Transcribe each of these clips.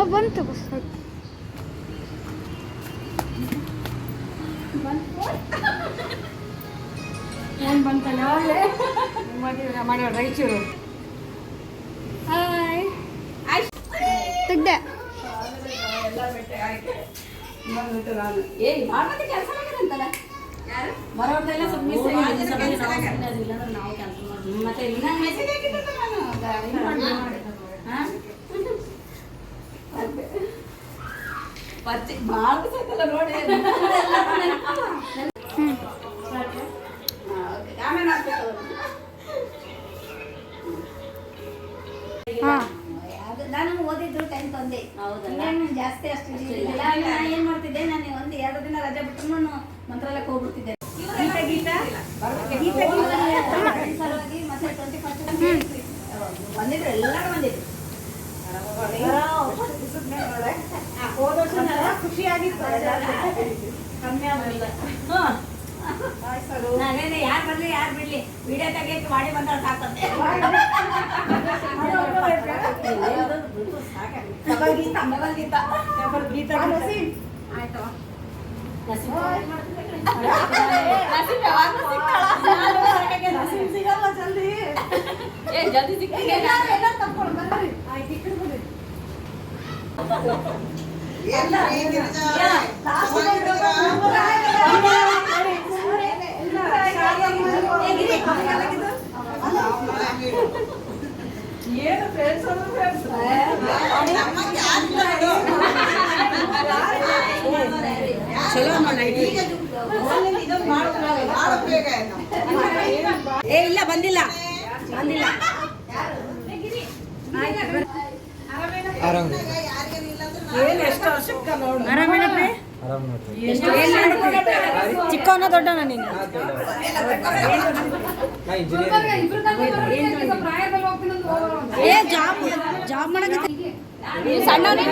ಹಾಂ ಬಂತು ಬಸ್ ಏನು ಬಂತಲ್ಲ ಮಾಡೋ ರಾಯಚೂರು ಹಾಯ್ ತೆಗ್ದೆ. ಬರೋರ್ದೆಲ್ಲ ಸ್ವಲ್ಪ ಮಿಸ್ ನಾವು ಸುಮ್ನೆ ಅಂದ್ರೆ ನಾವು ಕೆಲಸ ಮಾಡ್ತೀವಿ. ಮತ್ತೆ ಇನ್ನೊಂದು ಮೆಸೇಜ್ ಹಾಕಿದ್ದೆ ನಾನು. ನಾನು ಓದಿದ್ದು ಟೆಂತ್ ಒಂದೇ? ಇನ್ನೇನು ಜಾಸ್ತಿ ಅಷ್ಟು ನಾನು ಏನು ಮಾಡ್ತಿದ್ದೆ? ನಾನು ಒಂದು ಎರಡು ದಿನ ರಜೆ ಬಿಟ್ಟು ನಾನು ಮಂತ್ರಾಲಯಕ್ಕೆ ಹೋಗ್ಬಿಡ್ತಿದ್ದೆ. ಮತ್ತೆ ಟ್ವೆಂಟಿ ಫಸ್ಟ್ ಬಂದಿದ್ರು ಎಲ್ಲರೂ ಬಂದಿದ್ರು ಹೋದ ವರ್ಷ ಖುಷಿ ಆಗಿತ್ತು ಕಮ್ಮಿ ಆಗಲಿಲ್ಲ ನಾನೇನೆ ಯಾರು ಬರ್ಲಿ ಯಾರು ಬಿಡ್ಲಿ ವಿಡಿಯೋ ತೆಗಿಯಕ್ಕೆ ಮಾಡಿ ಬಂದ್ರೆ ಸಾಕಂತೆ double Geetha double Geetha double Geetha ಆಯ್ತವ ನಸೀಮ್ ನಸೀಮ್ ಯಾವಾಗ್ಲೂ ಸಿಗ್ತಾಳ? ನಾನು ಹೊರಗೆ ನಸೀಮ್ ಸಿಗಲ್ಲ ಜಲ್ದಿ ಏ ಜಲ್ದಿ ಸಿಗ್ತೀನಿ ಎಲ್ಲಾರು ಎಲ್ಲಾರು ತಪ್ಕೊಂಡು ಬರ್ರಿ ಆಯ್ತು ಈ ಕಡೆ ಬರ್ರಿ ಎಲ್ಲ ಲಾಸ್ಟ್ ಏನು ಫ್ರೆಂಡ್ಸ್ ಅಂದ್ರೆ ಫ್ರೆಂಡ್ಸ್ ಚಲೋ ಏ ಇಲ್ಲ ಬಂದಿಲ್ಲ ಬಂದಿಲ್ಲ ಆರಾಮ್ ಏನು ಎಷ್ಟು ವರ್ಷಕ್ಕೆ ನೋಡು ಆರಾಮೇನಪ್ಪಿ? ಚಿಕ್ಕವನ ದೊಡ್ಡವನ ನೀನು. ಏ ಜಾಬ್ ಜಾಬ್ ಮಾಡಕತ್ತಿ. ನೀನು. ಸಣ್ಣವನೇ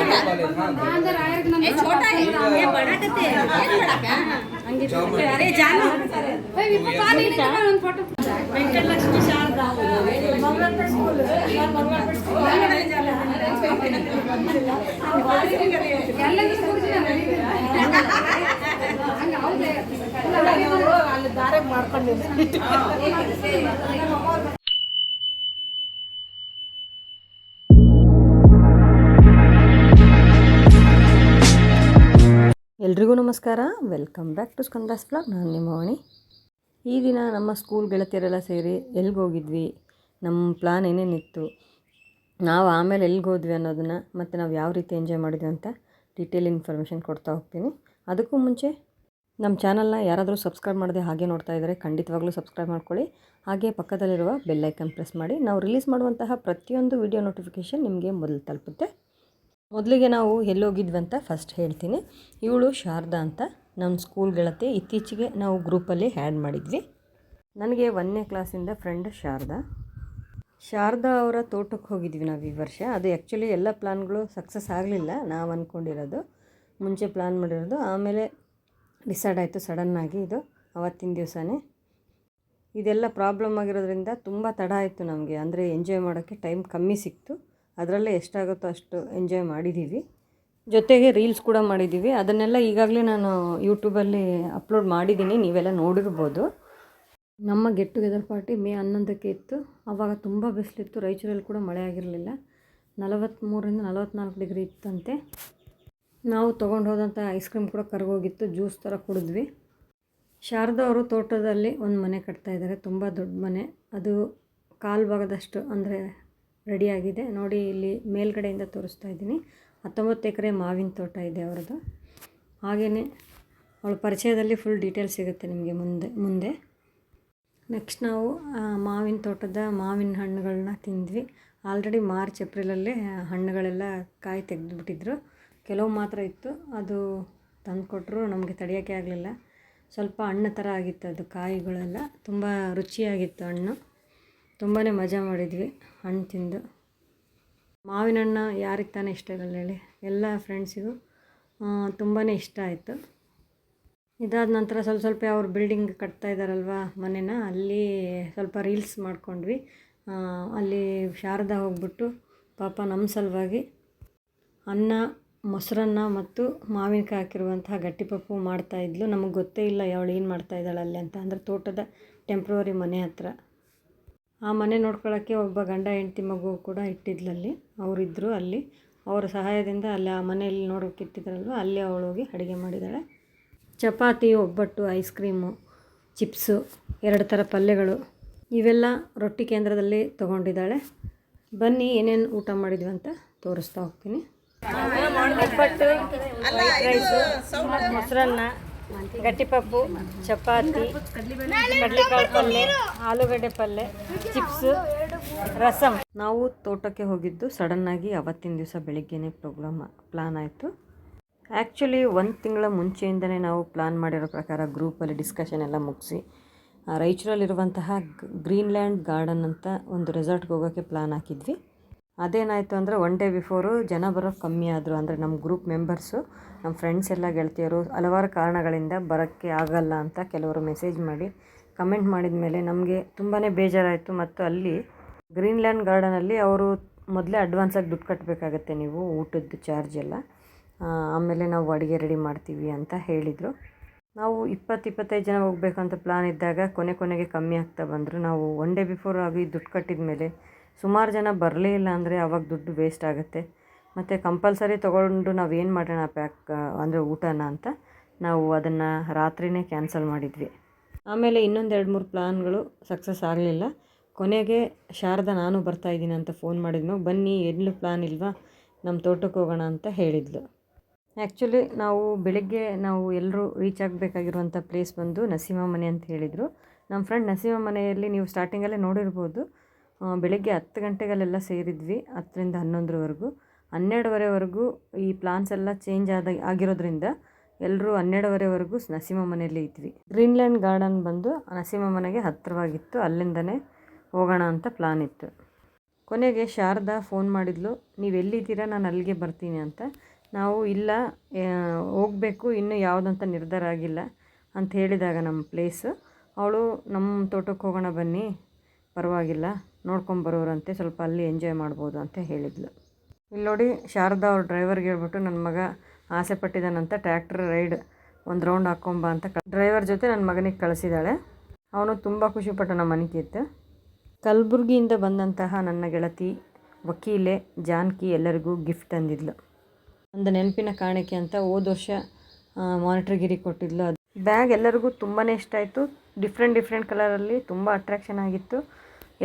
ಏ ಛೋಟ ಹೇ. ಏ ಬಡಕತ್ತಿ ಏನ್ ಮಾಡಕ? ಹಂಗಿತ್ತು ಅರೆ ಜಾನು. ವೆಂಕಟಲಕ್ಷ್ಮಿ ಶಾರದಾ ಮಂಗಳಪೇಟೆ ಸ್ಕೂಲ್ ಮಂಗಳಪೇಟೆ ಸ್ಕೂಲ್ ಮಾಡ್ಕೊಂಡಿದ್ದೆ ಎಲ್ರಿಗೂ ನಮಸ್ಕಾರ. Welcome back to Skanda's blog ನಾನು ನಿಮ್ಮ ಈ ದಿನ ನಮ್ಮ ಸ್ಕೂಲ್ ಗೆಳತಿಯರೆಲ್ಲ ಸೇರಿ ಎಲ್ಲಿಗೆ ಹೋಗಿದ್ವಿ? ನಮ್ಮ ಪ್ಲಾನ್ ಏನೇನಿತ್ತು? ನಾವು ಆಮೇಲೆ ಎಲ್ಲಿಗೆ ಹೋದ್ವಿ ಅನ್ನೋದನ್ನು ಮತ್ತು ನಾವು ಯಾವ ರೀತಿ ಎಂಜಾಯ್ ಮಾಡಿದ್ವಿ ಅಂತ ಡೀಟೇಲ್ ಇನ್ಫಾರ್ಮೇಷನ್ ಕೊಡ್ತಾ ಹೋಗ್ತೀನಿ. ಅದಕ್ಕೂ ಮುಂಚೆ ನಮ್ಮ ಚಾನಲ್ನ ಯಾರಾದರೂ ಸಬ್ಸ್ಕ್ರೈಬ್ ಮಾಡದೆ ಹಾಗೆ ನೋಡ್ತಾ ಇದ್ದರೆ ಖಂಡಿತವಾಗ್ಲೂ ಸಬ್ಸ್ಕ್ರೈಬ್ ಮಾಡ್ಕೊಳ್ಳಿ. ಹಾಗೆ ಪಕ್ಕದಲ್ಲಿರುವ ಬೆಲ್ ಐಕನ್ ಪ್ರೆಸ್ ಮಾಡಿ. ನಾವು ರಿಲೀಸ್ ಮಾಡುವಂತಹ ಪ್ರತಿಯೊಂದು ವಿಡಿಯೋ ನೋಟಿಫಿಕೇಷನ್ ನಿಮಗೆ ಮೊದಲು ತಲುಪುತ್ತೆ. ಮೊದಲಿಗೆ ನಾವು ಎಲ್ಲೋಗಿದ್ವಿ ಅಂತ ಫಸ್ಟ್ ಹೇಳ್ತೀನಿ. ಇವಳು ಶಾರದಾ ಅಂತ. ನಮ್ಮ ಸ್ಕೂಲ್ ಗೆಳತಿ. ಇತ್ತೀಚೆಗೆ ನಾವು ಗ್ರೂಪಲ್ಲಿ ಆ್ಯಡ್ ಮಾಡಿದ್ವಿ. ನನಗೆ ಒಂದನೇ ಕ್ಲಾಸಿಂದ ಫ್ರೆಂಡ್ ಶಾರದಾ. ಶಾರದಾ ಅವರ ತೋಟಕ್ಕೆ ಹೋಗಿದ್ವಿ ನಾವು ಈ ವರ್ಷ. ಅದು ಆ್ಯಕ್ಚುಲಿ ಎಲ್ಲ ಪ್ಲ್ಯಾನ್ಗಳು ಸಕ್ಸಸ್ ಆಗಲಿಲ್ಲ, ನಾವು ಅಂದ್ಕೊಂಡಿರೋದು ಮುಂಚೆ ಪ್ಲ್ಯಾನ್ ಮಾಡಿರೋದು, ಆಮೇಲೆ ಡಿಸೈಡ್ ಆಯಿತು ಸಡನ್ನಾಗಿ ಇದು ಅವತ್ತಿನ ದಿವಸನೇ. ಇದೆಲ್ಲ ಪ್ರಾಬ್ಲಮ್ ಆಗಿರೋದ್ರಿಂದ ತುಂಬ ತಡ ಆಯಿತು ನಮಗೆ. ಅಂದರೆ ಎಂಜಾಯ್ ಮಾಡೋಕ್ಕೆ ಟೈಮ್ ಕಮ್ಮಿ ಸಿಕ್ತು. ಅದರಲ್ಲೇ ಎಷ್ಟಾಗುತ್ತೋ ಅಷ್ಟು ಎಂಜಾಯ್ ಮಾಡಿದ್ದೀವಿ ಜೊತೆಗೆ ರೀಲ್ಸ್ ಕೂಡ ಮಾಡಿದ್ದೀವಿ ಅದನ್ನೆಲ್ಲ ಈಗಾಗಲೇ ನಾನು ಯೂಟ್ಯೂಬಲ್ಲಿ ಅಪ್ಲೋಡ್ ಮಾಡಿದ್ದೀನಿ ನೀವೆಲ್ಲ ನೋಡಿರ್ಬೋದು. ನಮ್ಮ ಗೆಟ್ ಟುಗೆದರ್ ಪಾರ್ಟಿ ಮೇ ಹನ್ನೊಂದಕ್ಕೆ ಇತ್ತು. ಆವಾಗ ತುಂಬ ಬಿಸಿಲಿತ್ತು. ರಾಯಚೂರಲ್ಲಿ ಕೂಡ ಮಳೆ ಆಗಿರಲಿಲ್ಲ. ನಲವತ್ತ್ಮೂರರಿಂದ ನಲವತ್ತ್ನಾಲ್ಕು ಡಿಗ್ರಿ ಇತ್ತಂತೆ. ನಾವು ತೊಗೊಂಡು ಹೋದಂಥ ಐಸ್ ಕ್ರೀಮ್ ಕೂಡ ಕರ್ಗೋಗಿತ್ತು. ಜ್ಯೂಸ್ ಥರ ಕುಡಿದ್ವಿ. ಶಾರದಾ ಅವರು ತೋಟದಲ್ಲಿ ಒಂದು ಮನೆ ಕಟ್ತಾ ಇದ್ದಾರೆ. ತುಂಬ ದೊಡ್ಡ ಮನೆ. ಅದು ಕಾಲು ಭಾಗದಷ್ಟು ಅಂದರೆ ರೆಡಿಯಾಗಿದೆ ನೋಡಿ ಇಲ್ಲಿ ಮೇಲ್ಗಡೆಯಿಂದ ತೋರಿಸ್ತಾ ಇದ್ದೀನಿ. ಹತ್ತೊಂಬತ್ತು ಎಕರೆ ಮಾವಿನ ತೋಟ ಇದೆ ಅವ್ರದ್ದು. ಹಾಗೆಯೇ ಅವಳ ಪರಿಚಯದಲ್ಲಿ ಫುಲ್ ಡೀಟೇಲ್ಸ್ ಸಿಗುತ್ತೆ ನಿಮಗೆ ಮುಂದೆ ಮುಂದೆ. ನೆಕ್ಸ್ಟ್ ನಾವು ಮಾವಿನ ತೋಟದ ಮಾವಿನ ಹಣ್ಣುಗಳನ್ನ ತಿಂದ್ವಿ. ಆಲ್ರೆಡಿ ಮಾರ್ಚ್, ಏಪ್ರಿಲಲ್ಲೇ ಹಣ್ಣುಗಳೆಲ್ಲ ಕಾಯಿ ತೆಗೆದುಬಿಟ್ಟಿದ್ರು. ಕೆಲವು ಮಾತ್ರ ಇತ್ತು. ಅದು ತಂದುಕೊಟ್ರು, ನಮಗೆ ತಡೆಯೋಕ್ಕೆ ಆಗಲಿಲ್ಲ. ಸ್ವಲ್ಪ ಹಣ್ಣು ಥರ ಆಗಿತ್ತು ಅದು ಕಾಯಿಗಳೆಲ್ಲ. ತುಂಬ ರುಚಿಯಾಗಿತ್ತು ಹಣ್ಣು. ತುಂಬಾ ಮಜಾ ಮಾಡಿದ್ವಿ ಹಣ್ಣು ತಿಂದು. ಮಾವಿನ ಹಣ್ಣು ಯಾರಿಗೆ ತಾನೇ ಇಷ್ಟ ಇರಲ್ಲ ಹೇಳಿ. ಎಲ್ಲ ಫ್ರೆಂಡ್ಸಿಗೂ ತುಂಬಾ ಇಷ್ಟ ಆಯಿತು. ಇದಾದ ನಂತರ ಸ್ವಲ್ಪ ಸ್ವಲ್ಪ ಅವ್ರು ಬಿಲ್ಡಿಂಗ್ ಕಟ್ತಾ ಇದ್ದಾರಲ್ವ ಮನೆನ, ಅಲ್ಲಿ ಸ್ವಲ್ಪ ರೀಲ್ಸ್ ಮಾಡ್ಕೊಂಡ್ವಿ. ಅಲ್ಲಿ ಶಾರದಾ ಹೋಗ್ಬಿಟ್ಟು ಪಾಪ ನಮ್ಮ ಸಲುವಾಗಿ ಅನ್ನ, ಮೊಸರನ್ನ ಮತ್ತು ಮಾವಿನಕಾಯಿ ಹಾಕಿರುವಂತಹ ಗಟ್ಟಿಪಪ್ಪು ಮಾಡ್ತಾಯಿದ್ಲು ನಮಗೆ ಗೊತ್ತೇ ಇಲ್ಲ ಅವಳು ಏನು ಮಾಡ್ತಾಯಿದ್ದಾಳೆ ಅಲ್ಲಿ ಅಂತ. ಅಂದರೆ ತೋಟದ ಟೆಂಪ್ರವರಿ ಮನೆ ಹತ್ರ. ಆ ಮನೆ ನೋಡ್ಕೊಳ್ಳೋಕ್ಕೆ ಒಬ್ಬ ಗಂಡ ಹೆಂಡತಿ ಮಗು ಕೂಡ ಇಟ್ಟಿದ್ಲಲ್ಲಿ ಅವರಿದ್ದರು ಅಲ್ಲಿ. ಅವರ ಸಹಾಯದಿಂದ ಅಲ್ಲಿ ಆ ಮನೆಯಲ್ಲಿ ನೋಡೋಕೆ ಇಟ್ಟಿದ್ರಲ್ವ, ಅಲ್ಲಿ ಹೋಗಿ ಅಡುಗೆ ಮಾಡಿದ್ದಾಳೆ ಚಪಾತಿ, ಒಬ್ಬಟ್ಟು, ಐಸ್ ಕ್ರೀಮು, ಚಿಪ್ಸು, ಎರಡು ಥರ ಪಲ್ಯಗಳು ಇವೆಲ್ಲ ರೊಟ್ಟಿ ಕೇಂದ್ರದಲ್ಲಿ ತೊಗೊಂಡಿದ್ದಾಳೆ. ಬನ್ನಿ, ಏನೇನು ಊಟ ಮಾಡಿದ್ವಿ ಅಂತ ತೋರಿಸ್ತಾ ಹೋಗ್ತೀನಿ. ಒಬ್ಬಟ್ಟು ರೈಸು, ಮೊಸರನ್ನ, ಗಟ್ಟಿಪಪ್ಪು, ಚಪಾತಿ, ಕಡಲೆಕಾಳು ಪಲ್ಯ ಆಲೂಗಡ್ಡೆ ಪಲ್ಯ ಚಿಪ್ಸು ರಸಮ್ ನಾವು ತೋಟಕ್ಕೆ ಹೋಗಿದ್ದು ಸಡನ್ನಾಗಿ ಅವತ್ತಿನ ದಿವಸ ಬೆಳಿಗ್ಗೆನೇ ಪ್ರೋಗ್ರಾಮ್, ಪ್ಲಾನ್ ಆಯಿತು. ಆ್ಯಕ್ಚುಲಿ ಒಂದು ತಿಂಗಳ ಮುಂಚೆಯಿಂದನೇ ನಾವು ಪ್ಲಾನ್ ಮಾಡಿರೋ ಪ್ರಕಾರ ಗ್ರೂಪಲ್ಲಿ ಡಿಸ್ಕಷನ್ ಎಲ್ಲ ಮುಗಿಸಿ ರಾಯಚೂರಲ್ಲಿರುವಂತಹ ಗ್ರೀನ್ಲ್ಯಾಂಡ್ ಗಾರ್ಡನ್ ಅಂತ ಒಂದು ರೆಸಾರ್ಟ್ಗೆ ಹೋಗೋಕ್ಕೆ ಪ್ಲಾನ್ ಹಾಕಿದ್ವಿ. ಅದೇನಾಯಿತು ಅಂದರೆ ಒನ್ ಡೇ ಬಿಫೋರು ಜನ ಬರೋಕ್ಕೆ ಕಮ್ಮಿ ಆದರು, ಅಂದರೆ ನಮ್ಮ ಗ್ರೂಪ್ ಮೆಂಬರ್ಸು ನಮ್ಮ ಫ್ರೆಂಡ್ಸ್ ಎಲ್ಲ ಗೆಳತಿಯರು ಹಲವಾರು ಕಾರಣಗಳಿಂದ ಬರೋಕ್ಕೆ ಆಗಲ್ಲ ಅಂತ ಕೆಲವರು ಮೆಸೇಜ್ ಮಾಡಿ ಕಮೆಂಟ್ ಮಾಡಿದ ಮೇಲೆ ನಮಗೆ ತುಂಬಾ ಬೇಜಾರಾಯಿತು. ಮತ್ತು ಅಲ್ಲಿ ಗ್ರೀನ್ಲ್ಯಾಂಡ್ ಗಾರ್ಡನಲ್ಲಿ ಅವರು ಮೊದಲೇ ಅಡ್ವಾನ್ಸಾಗಿ ದುಡ್ಡು ಕಟ್ಟಬೇಕಾಗತ್ತೆ ನೀವು, ಊಟದ್ದು ಚಾರ್ಜ್ ಎಲ್ಲ. ಆಮೇಲೆ ನಾವು ಅಡುಗೆ ರೆಡಿ ಮಾಡ್ತೀವಿ ಅಂತ ಹೇಳಿದರು. ನಾವು ಇಪ್ಪತ್ತು ಇಪ್ಪತ್ತೈದು ಜನ ಹೋಗ್ಬೇಕಂತ ಪ್ಲ್ಯಾನ್ ಇದ್ದಾಗ ಕೊನೆ ಕೊನೆಗೆ ಕಮ್ಮಿ ಆಗ್ತಾ ಬಂದರು. ನಾವು ಒನ್ ಡೇ ಬಿಫೋರ್ ಆಗಿ ದುಡ್ಡು ಕಟ್ಟಿದ ಮೇಲೆ ಸುಮಾರು ಜನ ಬರಲೇ ಇಲ್ಲ ಅಂದರೆ ಆವಾಗ ದುಡ್ಡು ವೇಸ್ಟ್ ಆಗುತ್ತೆ. ಮತ್ತು ಕಂಪಲ್ಸರಿ ತೊಗೊಂಡು ನಾವು ಏನು ಮಾಡೋಣ ಪ್ಯಾಕ್ ಅಂದರೆ ಊಟನ ಅಂತ ನಾವು ಅದನ್ನು ರಾತ್ರಿನೇ ಕ್ಯಾನ್ಸಲ್ ಮಾಡಿದ್ವಿ. ಆಮೇಲೆ ಇನ್ನೊಂದು ಎರಡು ಮೂರು ಪ್ಲಾನ್ಗಳು ಸಕ್ಸಸ್ ಆಗಲಿಲ್ಲ. ಕೊನೆಗೆ ಶಾರದಾ ನಾನು ಬರ್ತಾ ಇದ್ದೀನಿ ಅಂತ ಫೋನ್ ಮಾಡಿದ್ಮೇಲೆ ಬನ್ನಿ, ಎಲ್ಲೂ ಪ್ಲಾನ್ ಇಲ್ವಾ? ನಮ್ಮ ತೋಟಕ್ಕೆ ಹೋಗೋಣ ಅಂತ ಹೇಳಿದ್ಲು. ಆ್ಯಕ್ಚುಲಿ ನಾವು ಬೆಳಗ್ಗೆ ನಾವು ಎಲ್ಲರೂ ರೀಚ್ ಆಗಬೇಕಾಗಿರುವಂಥ ಪ್ಲೇಸ್ ಬಂದು ನಸೀಮ ಮನೆ ಅಂತ ಹೇಳಿದರು. ನಮ್ಮ ಫ್ರೆಂಡ್ ನಸೀಮ ಮನೆಯಲ್ಲಿ ನೀವು ಸ್ಟಾರ್ಟಿಂಗಲ್ಲೇ ನೋಡಿರ್ಬೋದು. ಬೆಳಗ್ಗೆ ಹತ್ತು ಗಂಟೆಗಲ್ಲೆಲ್ಲ ಸೇರಿದ್ವಿ, ಹತ್ತರಿಂದ ಹನ್ನೊಂದರವರೆಗೂ. ಹನ್ನೆರಡುವರೆವರೆಗೂ ಈ ಪ್ಲಾನ್ಸ್ ಎಲ್ಲ ಚೇಂಜ್ ಆದ, ಆಗಿರೋದ್ರಿಂದ ಎಲ್ಲರೂ ಹನ್ನೆರಡುವರೆವರೆಗೂ ನಸೀಮ ಮನೆಯಲ್ಲೇ ಇದ್ವಿ. ಗ್ರೀನ್ಲ್ಯಾಂಡ್ ಗಾರ್ಡನ್ ಬಂದು ನಸೀಮ ಮನೆಗೆ ಹತ್ತಿರವಾಗಿತ್ತು. ಅಲ್ಲಿಂದನೇ ಹೋಗೋಣ ಅಂತ ಪ್ಲಾನ್ ಇತ್ತು. ಕೊನೆಗೆ ಶಾರದಾ ಫೋನ್ ಮಾಡಿದ್ಲು ನೀವು ಎಲ್ಲಿದ್ದೀರಾ ನಾನು ಅಲ್ಲಿಗೆ ಬರ್ತೀನಿ ಅಂತ. ನಾವು ಇಲ್ಲ ಹೋಗಬೇಕು, ಇನ್ನೂ ಯಾವುದಂತ ನಿರ್ಧಾರ ಆಗಿಲ್ಲ ಅಂತ ಹೇಳಿದಾಗ ನಮ್ಮ ಪ್ಲೇಸು ಅವಳು ನಮ್ಮ ತೋಟಕ್ಕೆ ಹೋಗೋಣ ಬನ್ನಿ, ಪರವಾಗಿಲ್ಲ ನೋಡ್ಕೊಂಬರೋರಂತೆ ಸ್ವಲ್ಪ ಅಲ್ಲಿ ಎಂಜಾಯ್ ಮಾಡ್ಬೋದು ಅಂತ ಹೇಳಿದ್ಲು. ಇಲ್ಲಿ ನೋಡಿ, ಶಾರದಾ ಅವ್ರ ಡ್ರೈವರ್ಗೆ ಹೇಳ್ಬಿಟ್ಟು ನನ್ನ ಮಗ ಆಸೆ ಪಟ್ಟಿದ್ದಾನಂತ ಟ್ರ್ಯಾಕ್ಟರ್ ರೈಡ್ ಒಂದು ರೌಂಡ್ ಹಾಕ್ಕೊಂಬ ಅಂತ ಡ್ರೈವರ್ ಜೊತೆ ನನ್ನ ಮಗನಿಗೆ ಕಳಿಸಿದ್ದಾಳೆ ಅವನು ತುಂಬ ಖುಷಿಪಟ್ಟ ನಮ್ಮ ಮನಿಕಿತ್ತ ಕಲಬುರಗಿಯಿಂದ ಬಂದಂತಹ ನನ್ನ ಗೆಳತಿ ವಕೀಲೆ ಜಾನಕಿ ಎಲ್ಲರಿಗೂ ಗಿಫ್ಟ್ ತಂದಿದ್ಲು. ಒಂದು ನೆನಪಿನ ಕಾಣಿಕೆ ಅಂತ ಹೋದ ವರ್ಷ ಮಾನಿಟ್ರಿಗಿರಿ ಕೊಟ್ಟಿದ್ಲು ಅದು. ಬ್ಯಾಗ್ ಎಲ್ಲರಿಗೂ ತುಂಬಾ ಇಷ್ಟ ಆಯಿತು. ಡಿಫ್ರೆಂಟ್ ಡಿಫ್ರೆಂಟ್ ಕಲರಲ್ಲಿ ತುಂಬ ಅಟ್ರಾಕ್ಷನ್ ಆಗಿತ್ತು.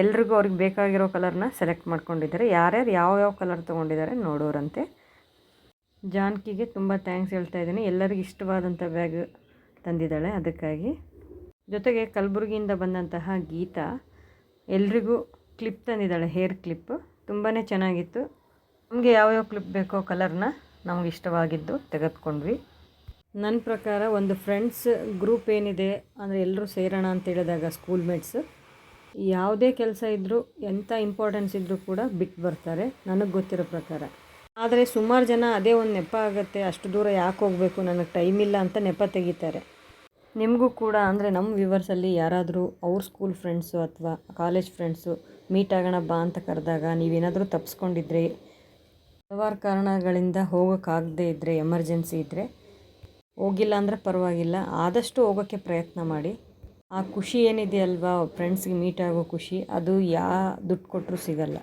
ಎಲ್ರಿಗೂ ಅವ್ರಿಗೆ ಬೇಕಾಗಿರೋ ಕಲರ್ನ ಸೆಲೆಕ್ಟ್ ಮಾಡ್ಕೊಂಡಿದ್ದಾರೆ. ಯಾರ್ಯಾರು ಯಾವ ಯಾವ ಕಲರ್ ತೊಗೊಂಡಿದ್ದಾರೆ ನೋಡೋರಂತೆ. ಜಾನ್ಕಿಗೆ ತುಂಬ ಥ್ಯಾಂಕ್ಸ್ ಹೇಳ್ತಾ ಇದ್ದೀನಿ. ಎಲ್ಲರಿಗೂ ಇಷ್ಟವಾದಂಥ ಬ್ಯಾಗ್ ತಂದಿದ್ದಾಳೆ ಅದಕ್ಕಾಗಿ. ಜೊತೆಗೆ ಕಲಬುರಗಿಯಿಂದ ಬಂದಂತಹ ಗೀತಾ ಎಲ್ರಿಗೂ ಕ್ಲಿಪ್ ತಂದಿದ್ದಾಳೆ, ಹೇರ್ ಕ್ಲಿಪ್. ತುಂಬಾ ಚೆನ್ನಾಗಿತ್ತು. ನಮಗೆ ಯಾವ್ಯಾವ ಕ್ಲಿಪ್ ಬೇಕೋ ಕಲರ್ನ ನಮ್ಗೆ ಇಷ್ಟವಾಗಿದ್ದು ತೆಗೆದುಕೊಂಡ್ವಿ. ನನ್ನ ಪ್ರಕಾರ ಒಂದು ಫ್ರೆಂಡ್ಸ್ ಗ್ರೂಪ್ ಏನಿದೆ, ಅಂದರೆ ಎಲ್ಲರೂ ಸೇರೋಣ ಅಂತ ಹೇಳಿದಾಗ ಸ್ಕೂಲ್ ಮೇಟ್ಸ್ ಯಾವುದೇ ಕೆಲಸ ಇದ್ದರೂ ಎಂಥ ಇಂಪಾರ್ಟೆನ್ಸ್ ಇದ್ದರೂ ಕೂಡ ಬಿಟ್ಟು ಬರ್ತಾರೆ, ನನಗೆ ಗೊತ್ತಿರೋ ಪ್ರಕಾರ. ಆದರೆ ಸುಮಾರು ಜನ ಅದೇ ಒಂದು ನೆಪ ಆಗುತ್ತೆ, ಅಷ್ಟು ದೂರ ಯಾಕೆ ಹೋಗಬೇಕು, ನನಗೆ ಟೈಮ್ ಇಲ್ಲ ಅಂತ ನೆಪ ತೆಗಿತಾರೆ. ನಿಮಗೂ ಕೂಡ, ಅಂದರೆ ನಮ್ಮ ವ್ಯೂವರ್ಸಲ್ಲಿ ಯಾರಾದರೂ ಅವ್ರ ಸ್ಕೂಲ್ ಫ್ರೆಂಡ್ಸು ಅಥವಾ ಕಾಲೇಜ್ ಫ್ರೆಂಡ್ಸು ಮೀಟ್ ಆಗೋಣ ಬಾ ಅಂತ ಕರೆದಾಗ ನೀವೇನಾದರೂ ತಪ್ಪಿಸ್ಕೊಂಡಿದ್ರೆ ಹಲವಾರು ಕಾರಣಗಳಿಂದ ಹೋಗೋಕ್ಕಾಗದೇ ಇದ್ದರೆ ಎಮರ್ಜೆನ್ಸಿ ಇದ್ದರೆ ಹೋಗಿಲ್ಲ ಅಂದರೆ ಪರವಾಗಿಲ್ಲ. ಆದಷ್ಟು ಹೋಗೋಕ್ಕೆ ಪ್ರಯತ್ನ ಮಾಡಿ. ಆ ಖುಷಿ ಏನಿದೆಯಲ್ವಾ? ಫ್ರೆಂಡ್ಸ್ಗೆ ಮೀಟ್ ಆಗೋ ಖುಷಿ, ಅದು ಯಾ ದುಡ್ಡು ಕೊಟ್ಟರು ಸಿಗಲ್ಲ.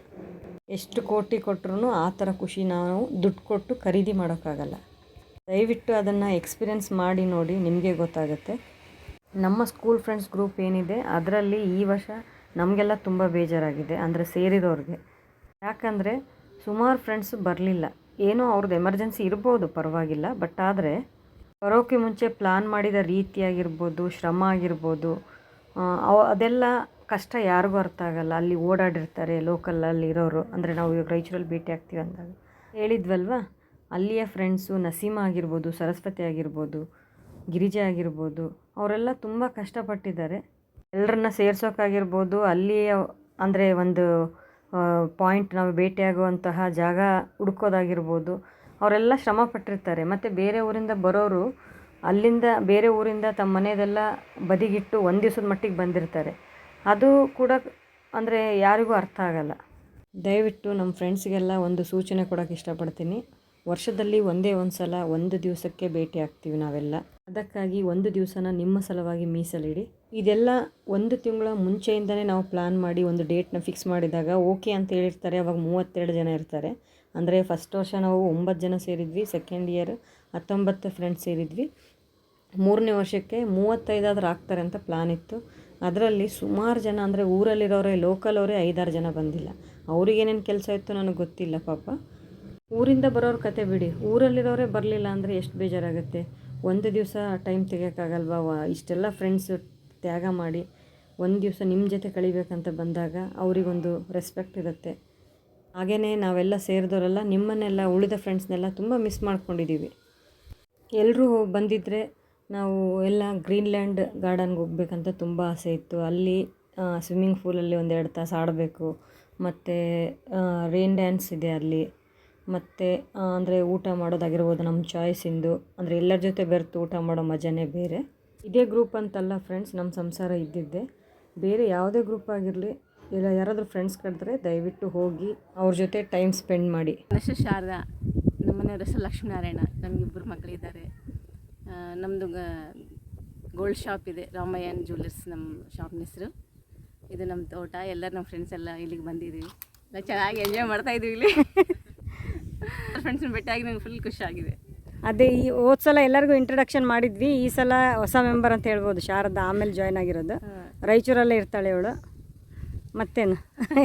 ಎಷ್ಟು ಕೋಟಿ ಕೊಟ್ಟರು ಆ ಥರ ಖುಷಿ ನಾವು ದುಡ್ಡು ಕೊಟ್ಟು ಖರೀದಿ ಮಾಡೋಕ್ಕಾಗಲ್ಲ. ದಯವಿಟ್ಟು ಅದನ್ನು ಎಕ್ಸ್ಪೀರಿಯೆನ್ಸ್ ಮಾಡಿ ನೋಡಿ, ನಿಮಗೆ ಗೊತ್ತಾಗುತ್ತೆ. ನಮ್ಮ ಸ್ಕೂಲ್ ಫ್ರೆಂಡ್ಸ್ ಗ್ರೂಪ್ ಏನಿದೆ, ಅದರಲ್ಲಿ ಈ ವರ್ಷ ನಮಗೆಲ್ಲ ತುಂಬ ಬೇಜಾರಾಗಿದೆ. ಅಂದರೆ ಸೇರಿರೋರಿಗೆ ಯಾಕಂದರೆ ಸುಮಾರು ಫ್ರೆಂಡ್ಸ್ ಬರಲಿಲ್ಲ. ಏನೋ ಅವ್ರದ್ದು ಎಮರ್ಜೆನ್ಸಿ ಇರ್ಬೋದು, ಪರವಾಗಿಲ್ಲ ಬಟ್ ಆದರೆ ಬರೋಕ್ಕೆ ಮುಂಚೆ ಪ್ಲಾನ್ ಮಾಡಿದ ರೀತಿಯಾಗಿರ್ಬೋದು, ಶ್ರಮ ಆಗಿರ್ಬೋದು ಅವ, ಅದೆಲ್ಲ ಕಷ್ಟ ಯಾರಿಗೂ ಅರ್ಥ ಆಗಲ್ಲ. ಅಲ್ಲಿ ಓಡಾಡಿರ್ತಾರೆ ಲೋಕಲಲ್ಲಿ ಇರೋರು. ಅಂದರೆ ನಾವು ಇವಾಗ ರಾಯಚೂರಲ್ಲಿ ಭೇಟಿ ಆಗ್ತೀವಿ ಅಂದಾಗ. ಹೇಳಿದ್ವಲ್ವ? ಅಲ್ಲಿಯ ಫ್ರೆಂಡ್ಸು ನಸೀಮ ಆಗಿರ್ಬೋದು, ಸರಸ್ವತಿ ಆಗಿರ್ಬೋದು, ಗಿರಿಜಾ ಆಗಿರ್ಬೋದು, ಅವರೆಲ್ಲ ತುಂಬ ಕಷ್ಟಪಟ್ಟಿದ್ದಾರೆ. ಎಲ್ಲರನ್ನ ಸೇರ್ಸೋಕ್ಕಾಗಿರ್ಬೋದು ಅಲ್ಲಿಯ ಅಂದರೆ ಒಂದು ಪಾಯಿಂಟ್ ನಾವು ಭೇಟಿಯಾಗುವಂತಹ ಜಾಗ ಹುಡ್ಕೋದಾಗಿರ್ಬೋದು. ಅವರೆಲ್ಲ ಶ್ರಮ ಪಟ್ಟಿರ್ತಾರೆ. ಮತ್ತು ಬೇರೆ ಊರಿಂದ ಬರೋರು ಅಲ್ಲಿಂದ, ಬೇರೆ ಊರಿಂದ ತಮ್ಮ ಮನೆಯದೆಲ್ಲ ಬದಿಗಿಟ್ಟು ಒಂದು ದಿವಸದ ಮಟ್ಟಿಗೆ ಬಂದಿರ್ತಾರೆ. ಅದು ಕೂಡ ಅಂದರೆ ಯಾರಿಗೂ ಅರ್ಥ ಆಗಲ್ಲ. ದಯವಿಟ್ಟು ನಮ್ಮ ಫ್ರೆಂಡ್ಸ್ಗೆಲ್ಲ ಒಂದು ಸೂಚನೆ ಕೊಡೋಕ್ಕೆ ಇಷ್ಟಪಡ್ತೀನಿ. ವರ್ಷದಲ್ಲಿ ಒಂದೇ ಒಂದು ಸಲ ಒಂದು ದಿವಸಕ್ಕೆ ಭೇಟಿ ಆಗ್ತೀವಿ ನಾವೆಲ್ಲ. ಅದಕ್ಕಾಗಿ ಒಂದು ದಿವಸನ ನಿಮ್ಮ ಸಲುವಾಗಿ ಮೀಸಲಿಡಿ. ಇದೆಲ್ಲ ಒಂದು ತಿಂಗಳ ಮುಂಚೆಯಿಂದನೇ ನಾವು ಪ್ಲ್ಯಾನ್ ಮಾಡಿ ಒಂದು ಡೇಟ್ನ ಫಿಕ್ಸ್ ಮಾಡಿದಾಗ ಓಕೆ ಅಂತ ಹೇಳಿರ್ತಾರೆ. ಅವಾಗ ಮೂವತ್ತೆರಡು ಜನ ಇರ್ತಾರೆ. ಅಂದರೆ ಫಸ್ಟ್ ವರ್ಷ ನಾವು ಒಂಬತ್ತು ಜನ ಸೇರಿದ್ವಿ ಸೆಕೆಂಡ್ ಇಯರ್ ಹತ್ತೊಂಬತ್ತು ಫ್ರೆಂಡ್ಸ್ ಸೇರಿದ್ವಿ. ಮೂರನೇ ವರ್ಷಕ್ಕೆ ಮೂವತ್ತೈದಾದ್ರೂ ಆಗ್ತಾರೆ ಅಂತ ಪ್ಲ್ಯಾನ್ ಇತ್ತು. ಅದರಲ್ಲಿ ಸುಮಾರು ಜನ ಅಂದರೆ ಊರಲ್ಲಿರೋರೇ ಲೋಕಲ್ ಅವರೇ ಐದಾರು ಜನ ಬಂದಿಲ್ಲ. ಅವ್ರಿಗೇನೇನು ಕೆಲಸ ಇತ್ತು ನನಗೆ ಗೊತ್ತಿಲ್ಲ ಪಾಪ. ಊರಿಂದ ಬರೋರ ಕತೆ ಬಿಡಿ. ಊರಲ್ಲಿರೋರೇ ಬರಲಿಲ್ಲ ಅಂದರೆ ಎಷ್ಟು ಬೇಜಾರಾಗುತ್ತೆ. ಒಂದು ದಿವಸ ಟೈಮ್ ತೆಗಿಯೋಕ್ಕಾಗಲ್ವಾ? ಇಷ್ಟೆಲ್ಲ ಫ್ರೆಂಡ್ಸು ತ್ಯಾಗ ಮಾಡಿ ಒಂದು ದಿವಸ ನಿಮ್ಮ ಜೊತೆ ಕಳಿಬೇಕಂತ ಬಂದಾಗ ಅವರಿಗೊಂದು ರೆಸ್ಪೆಕ್ಟ್ ಇರುತ್ತೆ. ಹಾಗೆಯೇ ನಾವೆಲ್ಲ ಸೇರಿದವರೆಲ್ಲ ನಿಮ್ಮನ್ನೆಲ್ಲ ಉಳಿದ ಫ್ರೆಂಡ್ಸ್ನೆಲ್ಲ ತುಂಬ ಮಿಸ್ ಮಾಡ್ಕೊಂಡಿದ್ದೀವಿ ಎಲ್ಲರೂ ಬಂದಿದ್ದರೆ ನಾವು ಎಲ್ಲ ಗ್ರೀನ್ಲ್ಯಾಂಡ್ ಗಾರ್ಡನ್ಗೆ ಹೋಗ್ಬೇಕಂತ ತುಂಬ ಆಸೆ ಇತ್ತು. ಅಲ್ಲಿ ಸ್ವಿಮ್ಮಿಂಗ್ ಪೂಲಲ್ಲಿ ಒಂದೆರಡು ತಾಸು ಆಡಬೇಕು. ಮತ್ತು ರೈನ್ ಡ್ಯಾನ್ಸ್ ಇದೆ ಅಲ್ಲಿ. ಮತ್ತು ಅಂದರೆ ಊಟ ಮಾಡೋದಾಗಿರ್ಬೋದು ನಮ್ಮ ಚಾಯ್ಸಿಂದು ಅಂದರೆ ಎಲ್ಲರ ಜೊತೆ ಬೆರೆತು ಊಟ ಮಾಡೋ ಮಜಾನೇ ಬೇರೆ. ಇದೇ ಗ್ರೂಪ್ ಅಂತಲ್ಲ ಫ್ರೆಂಡ್ಸ್ ನಮ್ಮ ಸಂಸಾರ ಇದ್ದಿದ್ದೆ. ಬೇರೆ ಯಾವುದೇ ಗ್ರೂಪ್ ಆಗಿರಲಿ, ಇಲ್ಲ ಯಾರಾದರೂ ಫ್ರೆಂಡ್ಸ್ ಕರೆದ್ರೆ ದಯವಿಟ್ಟು ಹೋಗಿ ಅವ್ರ ಜೊತೆ ಟೈಮ್ ಸ್ಪೆಂಡ್ ಮಾಡಿ. ಹೆಸರು ಶಾರದಾ. ನಮ್ಮ ಮನೆಯವ್ರ ಹೆಸರು ಲಕ್ಷ್ಮೀನಾರಾಯಣ. ನಮಗಿಬ್ಬರು ಮಕ್ಕಳಿದ್ದಾರೆ ನಮ್ಮದು ಗೋಲ್ಡ್ ಶಾಪ್ ಇದೆ. ರಾಮಯ್ಯನ್ ಜ್ಯುವೆಲ್ಲರ್ಸ್ ನಮ್ಮ ಶಾಪ್ನ ಹೆಸರು. ಇದು ನಮ್ಮ ತೋಟ. ಎಲ್ಲ ನಮ್ಮ ಫ್ರೆಂಡ್ಸ್ ಎಲ್ಲ ಇಲ್ಲಿಗೆ ಬಂದಿದ್ದೀವಿ. ಚೆನ್ನಾಗಿ ಎಂಜಾಯ್ ಮಾಡ್ತಾ ಇದೀವಿ ಇಲ್ಲಿ. ಫ್ರೆಂಡ್ಸ್ನ ಭೇಟಿಯಾಗಿ ನಂಗೆ ಫುಲ್ ಖುಷಿಯಾಗಿದೆ ಅದೇ ಈ ಹೋದ ಸಲ ಎಲ್ಲರಿಗೂ ಇಂಟ್ರಡಕ್ಷನ್ ಮಾಡಿದ್ವಿ ಈ ಸಲ ಹೊಸ ಮೆಂಬರ್ ಅಂತ ಹೇಳ್ಬೋದು ಶಾರದಾ ಆಮೇಲೆ ಜಾಯ್ನ್ ಆಗಿರೋದು. ರಾಯಚೂರಲ್ಲೇ ಇರ್ತಾಳೆ ಇವಳು. ಮತ್ತೇನು?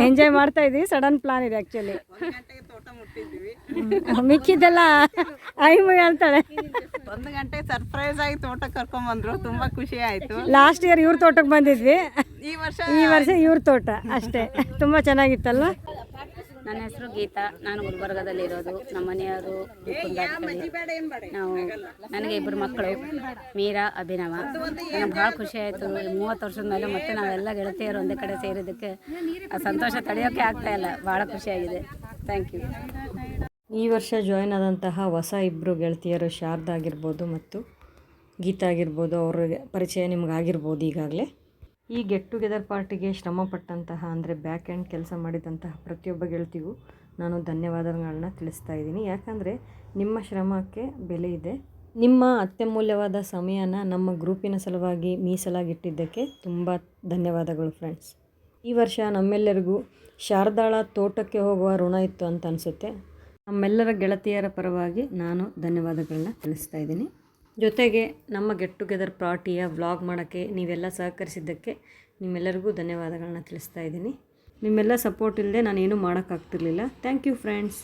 ಎಂಜಾಯ್ ಮಾಡ್ತಾ ಇದ್ವಿ ಸಡನ್ ಪ್ಲಾನ್ ಇದೆ ಆ್ಯಕ್ಚುಲಿ ಮಿಕ್ಕಿದ್ದೆಲ್ಲ ಐಮು ಹೇಳ್ತಾಳೆ. ಒಂದು ಗಂಟೆ ಸರ್ಪ್ರೈಸ್ ಆಗಿ ತೋಟ ಕರ್ಕೊಂಬಂದ್ರು ತುಂಬಾ ಖುಷಿ ಆಯಿತು. ಲಾಸ್ಟ್ ಇಯರ್ ಇವ್ರ ತೋಟಕ್ಕೆ ಬಂದಿದ್ವಿ. ಈ ವರ್ಷ ಈ ವರ್ಷ ಇವ್ರ ತೋಟ ಅಷ್ಟೇ. ತುಂಬ ಚೆನ್ನಾಗಿತ್ತಲ್ಲ ನನ್ನ ಹೆಸರು ಗೀತಾ. ನಾನು ಗುಲ್ಬರ್ಗದಲ್ಲಿರೋದು ನಮ್ಮ ಮನೆಯವರು ನಾವು ನನಗೆ ಇಬ್ಬರು ಮಕ್ಕಳು. ಮೀರಾ, ಅಭಿನವ. ನನಗೆ ಭಾಳ ಖುಷಿ ಆಯಿತು. ಮೂವತ್ತು ವರ್ಷದ ಮೇಲೆ ಮತ್ತೆ ನಾವೆಲ್ಲ ಗೆಳತಿಯರು ಒಂದೇ ಕಡೆ ಸೇರಿದ್ದಕ್ಕೆ ಆ ಸಂತೋಷ ತಡೆಯೋಕ್ಕೆ ಆಗ್ತಾ ಇಲ್ಲ. ಭಾಳ ಖುಷಿಯಾಗಿದೆ ಥ್ಯಾಂಕ್ ಯು ಈ ವರ್ಷ ಜಾಯ್ನ್ ಆದಂತಹ ಹೊಸ ಇಬ್ಬರು ಗೆಳತಿಯರು ಶಾರದಾ ಆಗಿರ್ಬೋದು ಮತ್ತು ಗೀತಾ ಆಗಿರ್ಬೋದು, ಅವ್ರಿಗೆ ಪರಿಚಯ ನಿಮ್ಗೆ ಆಗಿರ್ಬೋದು ಈಗಾಗಲೇ. ಈ ಗೆಟ್ ಟುಗೆದರ್ ಪಾರ್ಟಿಗೆ ಶ್ರಮಪಟ್ಟಂತಹ ಅಂದರೆ ಬ್ಯಾಕ್ ಆ್ಯಂಡ್ ಕೆಲಸ ಮಾಡಿದಂತಹ ಪ್ರತಿಯೊಬ್ಬ ಗೆಳತಿಗೂ ನಾನು ಧನ್ಯವಾದಗಳನ್ನ ತಿಳಿಸ್ತಾ ಇದ್ದೀನಿ. ಯಾಕಂದರೆ ನಿಮ್ಮ ಶ್ರಮಕ್ಕೆ ಬೆಲೆ ಇದೆ. ನಿಮ್ಮ ಅತ್ಯಮೂಲ್ಯವಾದ ಸಮಯನ ನಮ್ಮ ಗ್ರೂಪಿನ ಸಲುವಾಗಿ ಮೀಸಲಾಗಿಟ್ಟಿದ್ದಕ್ಕೆ ತುಂಬ ಧನ್ಯವಾದಗಳು ಫ್ರೆಂಡ್ಸ್ ಈ ವರ್ಷ ನಮ್ಮೆಲ್ಲರಿಗೂ ಶಾರದಾಳ ತೋಟಕ್ಕೆ ಹೋಗುವ ಋಣ ಇತ್ತು ಅಂತ ಅನಿಸುತ್ತೆ. ನಮ್ಮೆಲ್ಲರ ಗೆಳತಿಯರ ಪರವಾಗಿ ನಾನು ಧನ್ಯವಾದಗಳನ್ನ ತಿಳಿಸ್ತಾ ಇದ್ದೀನಿ. ಜೊತೆಗೆ ನಮ್ಮ ಗೆಟ್ ಟುಗೆದರ್ ಪಾರ್ಟಿಯ ವ್ಲಾಗ್ ಮಾಡೋಕ್ಕೆ ನೀವೆಲ್ಲ ಸಹಕರಿಸಿದ್ದಕ್ಕೆ ನಿಮ್ಮೆಲ್ಲರಿಗೂ ಧನ್ಯವಾದಗಳನ್ನ ತಿಳಿಸ್ತಾ ಇದ್ದೀನಿ. ನಿಮ್ಮೆಲ್ಲ ಸಪೋರ್ಟ್ ಇಲ್ಲದೆ ನಾನೇನು ಮಾಡೋಕ್ಕಾಗ್ತಿರ್ಲಿಲ್ಲ. Thank you friends